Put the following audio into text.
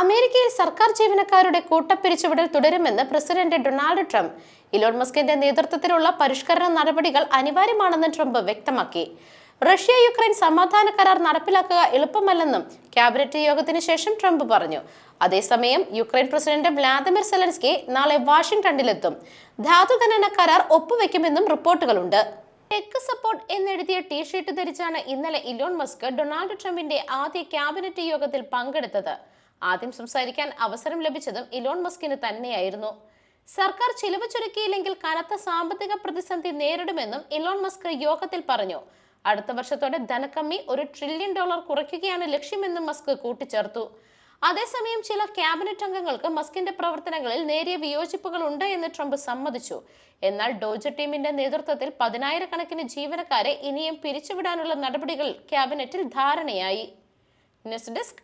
അമേരിക്കയിൽ സർക്കാർ ജീവനക്കാരുടെ കൂട്ടപ്പിരിച്ചുവിടൽ തുടരുമെന്ന് പ്രസിഡന്റ് ഡൊണാൾഡ് ട്രംപ്. ഇലോൺ മസ്കിന്റെ നേതൃത്വത്തിലുള്ള പരിഷ്കരണ നടപടികൾ അനിവാര്യമാണെന്ന് ട്രംപ് വ്യക്തമാക്കി. റഷ്യ യുക്രൈൻ സമാധാന കരാർ നടപ്പിലാക്കുക എളുപ്പമല്ലെന്നും ക്യാബിനറ്റ് യോഗത്തിന് ശേഷം ട്രംപ് പറഞ്ഞു. അതേസമയം യുക്രൈൻ പ്രസിഡന്റ് വ്ളാദിമിർ സെലൻസ്കി നാളെ വാഷിംഗ്ടണിലെത്തും. ധാതുഖനന കരാർ ഒപ്പുവെക്കുമെന്നും റിപ്പോർട്ടുകളുണ്ട്. ടെക് സപ്പോർട്ട് എന്നെഴുതിയ ടീഷർട്ട് ധരിച്ചാണ് ഇന്നലെ ഇലോൺ മസ്ക് ഡൊണാൾഡ് ട്രംപിന്റെ ആദ്യ ക്യാബിനറ്റ് യോഗത്തിൽ പങ്കെടുത്തത്. ആദ്യം സംസാരിക്കാൻ അവസരം ലഭിച്ചതും ഇലോൺ മസ്കിന് തന്നെയായിരുന്നു. സർക്കാർ ചിലവ് ചുരുക്കിയില്ലെങ്കിൽ കനത്ത സാമ്പത്തിക പ്രതിസന്ധി നേരിടുമെന്നും ഇലോൺ മസ്ക് യോഗത്തിൽ പറഞ്ഞു. അടുത്ത വർഷത്തോടെ ധനക്കമ്മി ഒരു ട്രില്യൺ ഡോളർ കുറയ്ക്കുകയാണ് ലക്ഷ്യമെന്നും മസ്ക് കൂട്ടിച്ചേർത്തു. അതേസമയം ചില ക്യാബിനറ്റ് അംഗങ്ങൾക്ക് മസ്കിന്റെ പ്രവർത്തനങ്ങളിൽ നേരിയ വിയോജിപ്പുകൾ ഉണ്ട് എന്ന് ട്രംപ് സമ്മതിച്ചു. എന്നാൽ ഡോജ ടീമിന്റെ നേതൃത്വത്തിൽ പതിനായിരക്കണക്കിന് ജീവനക്കാരെ ഇനിയും പിരിച്ചുവിടാനുള്ള നടപടികൾ ക്യാബിനറ്റിൽ ധാരണയായി. News desk